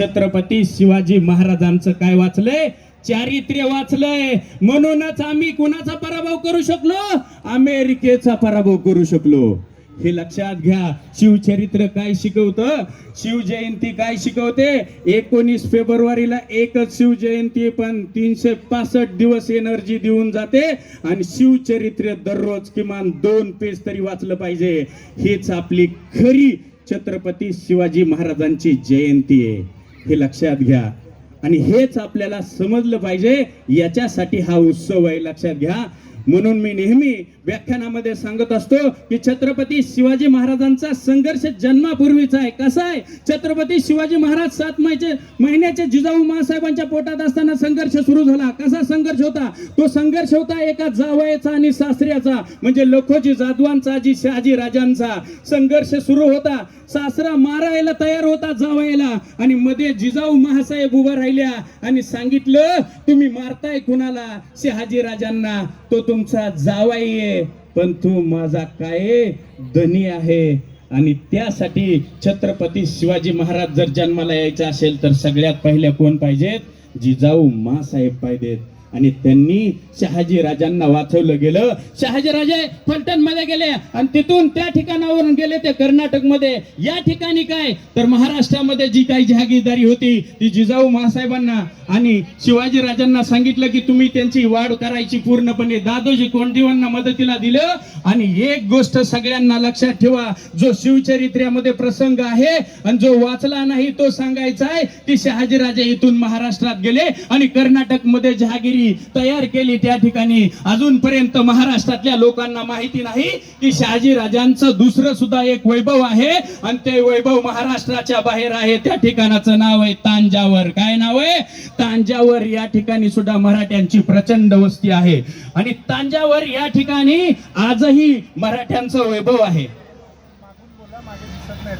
छत्रपती शिवाजी महाराजांचं काय वाचलंय? चारित्र्य वाचलंय. म्हणूनच आम्ही कुणाचा पराभव करू शकलो? अमेरिकेचा पराभव करू शकलो. हे लक्षात घ्या शिवचरित्र काय शिकवतं? शिवजयंती काय शिकवते? एकोणीस फेब्रुवारीला एकच शिवजयंती पण तीनशे पासष्ट दिवस एनर्जी देऊन जाते आणि शिवचरित्र दररोज किमान दोन पेज तरी वाचलं पाहिजे. हीच आपली खरी छत्रपती शिवाजी महाराजांची जयंती आहे. हे लक्षात घ्या. आणि हेच आपल्याला समजलं पाहिजे याच्यासाठी हा उत्सव आहे. लक्षात घ्या. म्हणून मी नेहमी व्याख्यानामध्ये सांगत असतो की छत्रपती शिवाजी महाराजांचा संघर्ष जन्मापूर्वीचा आहे. कसा आहे? छत्रपती शिवाजी महाराज सात महिचे महिन्याचे जिजाऊ महासाहेबांच्या पोटात असताना संघर्ष सुरू झाला. कसा संघर्ष होता? तो संघर्ष होता एका जावयाचा आणि सासऱ्याचा. म्हणजे लखोजी जाधवांचा जी शहाजी राजांचा संघर्ष सुरू होता. सासरा मारायला तयार होता जावयाला आणि मध्ये जिजाऊ महासाहेब उभा राहिल्या आणि सांगितलं तुम्ही मारताय कुणाला? शहाजी राजांना. तो तुमचा जावाई आहे पण तू माझा काय धनी आहे. आणि त्यासाठी छत्रपती शिवाजी महाराज जर जन्माला यायचा असेल तर सगळ्यात पहिल्या कोण पाहिजेत? जिजाऊ मासाहेब पाहिजेत. आणि त्यांनी शहाजी राजांना वाचवलं गेलं. शहाजी राजे फलटणमध्ये गेले आणि तिथून त्या ठिकाणावरून गेले ते कर्नाटकमध्ये या ठिकाणी काय? तर महाराष्ट्रामध्ये जी काही जहागीरदारी होती ती जिजाऊ महासाहेबांना आणि शिवाजी राजांना सांगितलं की तुम्ही त्यांची वाढ करायची पूर्णपणे. दादोजी कोंडदेवांना मदतीला दिलं. आणि एक गोष्ट सगळ्यांना लक्षात ठेवा जो शिवचरित्र्यामध्ये प्रसंग आहे आणि जो वाचला नाही तो सांगायचा आहे की शहाजी राजे इथून महाराष्ट्रात गेले आणि कर्नाटकमध्ये जहागिरी तयार केली त्या ठिकाणी. अजूनपर्यंत महाराष्ट्रातल्या लोकांना माहिती नाही की शहाजीराजांचं दुसरं सुद्धा एक वैभव आहे. आणि ते वैभव महाराष्ट्राच्या बाहेर आहे. त्या ठिकाणाचं नाव आहे तांजावर. काय नाव आहे? तांजावर या ठिकाणी सुद्धा मराठ्यांची प्रचंड वस्ती आहे. आणि तांजावर या ठिकाणी आजही मराठ्यांचं वैभव आहे. बोला मागे दिसत नाही.